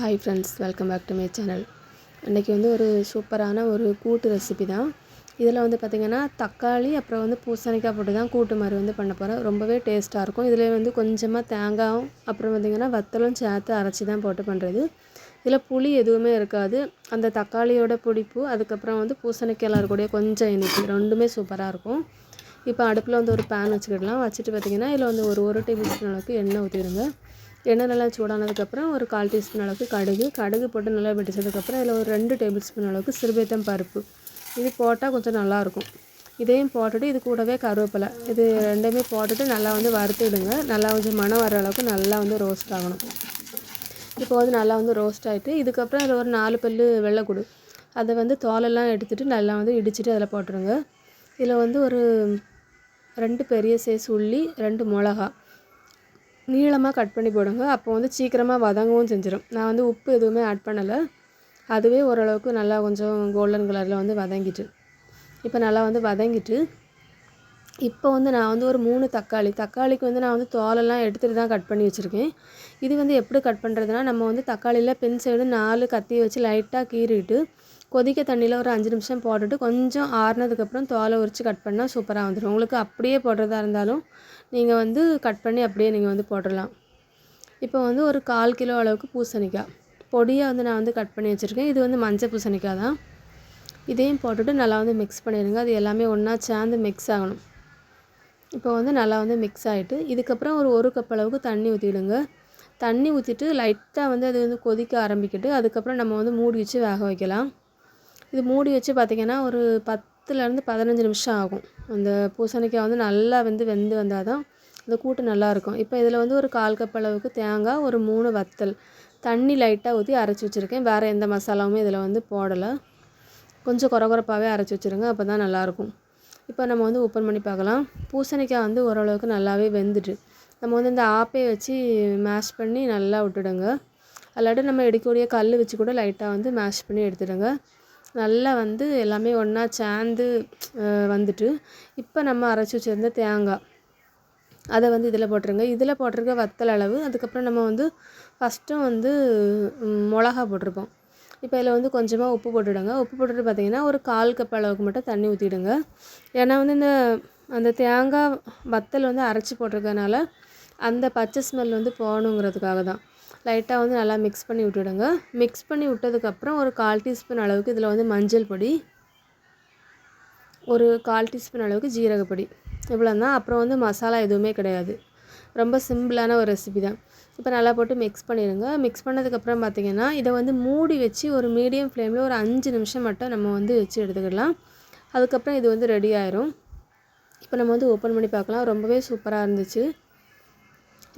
Hi friends welcome back to my channel இன்றைக்கி வந்து ஒரு சூப்பரான ஒரு கூட்டு ரெசிபி தான். இதில் வந்து பார்த்திங்கன்னா தக்காளி அப்புறம் வந்து பூசணிக்காய் போட்டு தான் கூட்டு மாதிரி வந்து பண்ண போகிறேன் ரொம்பவே டேஸ்ட்டாக இருக்கும். இதில் வந்து கொஞ்சமாக தேங்காயும் அப்புறம் பார்த்திங்கன்னா வத்தலும் சேர்த்து அரைச்சி தான் போட்டு பண்ணுறது இதில் புளி எதுவுமே இருக்காது. அந்த தக்காளியோட பிடிப்பு அதுக்கப்புறம் வந்து பூசணிக்காயில் இருக்கக்கூடிய கொஞ்சம் இனிப்பு ரெண்டுமே சூப்பராக இருக்கும். இப்போ அடுப்பில் வந்து ஒரு பேன் வச்சுக்கிடலாம். வச்சுட்டு பார்த்திங்கன்னா இதில் வந்து ஒரு ஒரு டேபிள் ஸ்பூன் அளவுக்கு எண்ணெய் ஊற்றிடுங்க. எண்ணெய் நல்லா சூடானதுக்கப்புறம் ஒரு கால் டீஸ்பூன் அளவுக்கு கடுகு. கடுகு போட்டு நல்லா வெடிச்சதுக்கப்புறம் இதில் ஒரு ரெண்டு டேபிள் ஸ்பூன் அளவுக்கு சிறுபேத்தம் பருப்பு. இது போட்டால் கொஞ்சம் நல்லாயிருக்கும். இதையும் போட்டுட்டு இது கூடவே கருவேப்பிலை. இது ரெண்டுமே போட்டுட்டு நல்லா வந்து வறுத்துடுங்க. நல்லா கொஞ்சம் மனம் வர அளவுக்கு நல்லா வந்து ரோஸ்ட் ஆகணும். இப்போ வந்து நல்லா வந்து ரோஸ்ட் ஆகிட்டு இதுக்கப்புறம் அதில் ஒரு நாலு பல் வெள்ளைக்குடு. அதை வந்து தோலெல்லாம் எடுத்துகிட்டு நல்லா வந்து இடிச்சிட்டு அதில் போட்டுருங்க இதில் வந்து ஒரு ரெண்டு பெரிய சைஸ் உள்ளி ரெண்டு மிளகா. நீளமாக கட் பண்ணி போடுங்க. அப்போ வந்து சீக்கிரமாக வதங்கவும் செஞ்சிடும் நான் வந்து உப்பு எதுவுமே ஆட் பண்ணலை. அதுவே ஓரளவுக்கு நல்லா கொஞ்சம் கோல்டன் கலரில் வந்து வதங்கிட்டு. இப்போ நல்லா வந்து வதங்கிட்டு இப்போ வந்து நான் வந்து ஒரு மூணு தக்காளி. தக்காளிக்கு வந்து நான் வந்து தோலெல்லாம் எடுத்துகிட்டு தான் கட் பண்ணி வச்சுருக்கேன். இது வந்து எப்படி கட் பண்ணுறதுனா நம்ம வந்து தக்காளியில் பென் சைடு நாலு கத்தி வச்சு லைட்டாக கீறிட்டு கொதிக்க தண்ணியில் ஒரு அஞ்சு நிமிஷம் போட்டுட்டு கொஞ்சம் ஆறுனதுக்கப்புறம் தோலை உரித்து கட் பண்ணால் சூப்பராக வந்துடும் உங்களுக்கு அப்படியே போடுறதா இருந்தாலும் நீங்கள் வந்து கட் பண்ணி அப்படியே நீங்கள் வந்து போட்டுடலாம் இப்போ வந்து ஒரு கால் கிலோ அளவுக்கு பூசணிக்காய். பொடியை வந்து நான் வந்து கட் பண்ணி வச்சுருக்கேன். இது வந்து மஞ்சள் பூசணிக்காய் தான். இதையும் போட்டுட்டு நல்லா வந்து மிக்ஸ் பண்ணிடுங்க. அது எல்லாமே ஒன்றா சேர்ந்து மிக்ஸ் ஆகணும். இப்போ வந்து நல்லா வந்து மிக்ஸ் ஆகிட்டு இதுக்கப்புறம் ஒரு ஒரு கப் அளவுக்கு தண்ணி ஊற்றிடுங்க தண்ணி ஊற்றிட்டு லைட்டாக வந்து அது வந்து கொதிக்க ஆரம்பிக்கிட்டு. அதுக்கப்புறம் நம்ம வந்து மூடி வச்சு வேக வைக்கலாம். இது மூடி வச்சு பார்த்திங்கன்னா ஒரு பத்துலேருந்து பதினஞ்சு நிமிஷம் ஆகும். அந்த பூசணிக்காய் வந்து நல்லா வந்து வெந்து வந்தால் தான் அந்த கூட்டு நல்லாயிருக்கும். இப்போ இதில் வந்து ஒரு கால் கப் அளவுக்கு தேங்காய் ஒரு மூணு வத்தல். தண்ணி லைட்டாக ஊற்றி அரைச்சி வச்சுருக்கேன். வேறு எந்த மசாலாவுமே இதில் வந்து போடலை. கொஞ்சம் குறகுறப்பாகவே அரைச்சி வச்சுருங்க அப்போ தான் நல்லாயிருக்கும். இப்போ நம்ம வந்து ஓப்பன் பண்ணி பார்க்கலாம். பூசணிக்காய் வந்து ஓரளவுக்கு நல்லாவே வெந்துட்டு நம்ம வந்து இந்த ஆப்பே வச்சு மேஷ் பண்ணி நல்லா விட்டுடுங்க. அல்லாட்டி நம்ம எடுக்கக்கூடிய கல் வச்சு கூட லைட்டாக வந்து மேஷ் பண்ணி எடுத்துடுங்க. நல்லா வந்து எல்லாமே ஒன்றா சேர்ந்து வந்துட்டு இப்போ நம்ம அரைச்சி வச்சுருந்த தேங்காய் அதை வந்து இதில் போட்டுருங்க. இதில் போட்டிருக்க வத்தல் அளவு அதுக்கப்புறம் நம்ம வந்து ஃபஸ்ட்டும் வந்து மிளகா போட்டிருப்போம். இப்போ இதில் வந்து கொஞ்சமாக உப்பு போட்டுவிடுங்க உப்பு போட்டுட்டு பார்த்தீங்கன்னா ஒரு கால் கப் அளவுக்கு மட்டும் தண்ணி ஊற்றிடுங்க ஏன்னா வந்து இந்த அந்த தேங்காய் வத்தல் வந்து அரைச்சி போட்டிருக்கனால அந்த பச்சை ஸ்மெல் வந்து போகணுங்கிறதுக்காக தான் லைட்டாக வந்து நல்லா மிக்ஸ் பண்ணி விட்டுடுங்க. மிக்ஸ் பண்ணி விட்டதுக்கப்புறம் ஒரு கால் டீஸ்பூன் அளவுக்கு இதில் வந்து மஞ்சள் பொடி ஒரு கால் டீஸ்பூன் அளவுக்கு ஜீரகப்பொடி இவ்வளோ தான் அப்புறம் வந்து மசாலா எதுவுமே கிடையாது. ரொம்ப சிம்பிளான ஒரு ரெசிபி தான். இப்போ நல்லா போட்டு மிக்ஸ் பண்ணிடுங்க. மிக்ஸ் பண்ணதுக்கப்புறம் பார்த்திங்கன்னா இதை வந்து மூடி வச்சு ஒரு மீடியம் ஃப்ளேமில் ஒரு அஞ்சு நிமிஷம் மட்டும் நம்ம வந்து வச்சு எடுத்துக்கிடலாம். அதுக்கப்புறம் இது வந்து ரெடி ஆயிரும். இப்போ நம்ம வந்து ஓப்பன் பண்ணி பார்க்கலாம். ரொம்பவே சூப்பராக இருந்துச்சு.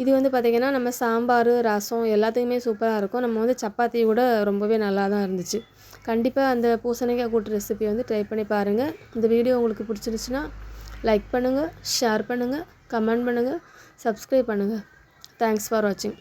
இது வந்து பார்த்திங்கன்னா நம்ம சாம்பார் ரசம் எல்லாத்துக்குமே சூப்பராக இருக்கும். நம்ம வந்து சப்பாத்தி கூட ரொம்பவே நல்லா தான் இருந்துச்சு. கண்டிப்பாக அந்த பூசணிக்காய் கூட்டு ரெசிபி வந்து ட்ரை பண்ணி பாருங்கள் இந்த வீடியோ உங்களுக்கு பிடிச்சிருச்சுன்னா லைக் பண்ணுங்கள் ஷேர் பண்ணுங்கள் கமெண்ட் பண்ணுங்கள் சப்ஸ்கிரைப் பண்ணுங்கள் தேங்க்ஸ் ஃபார் வாட்சிங்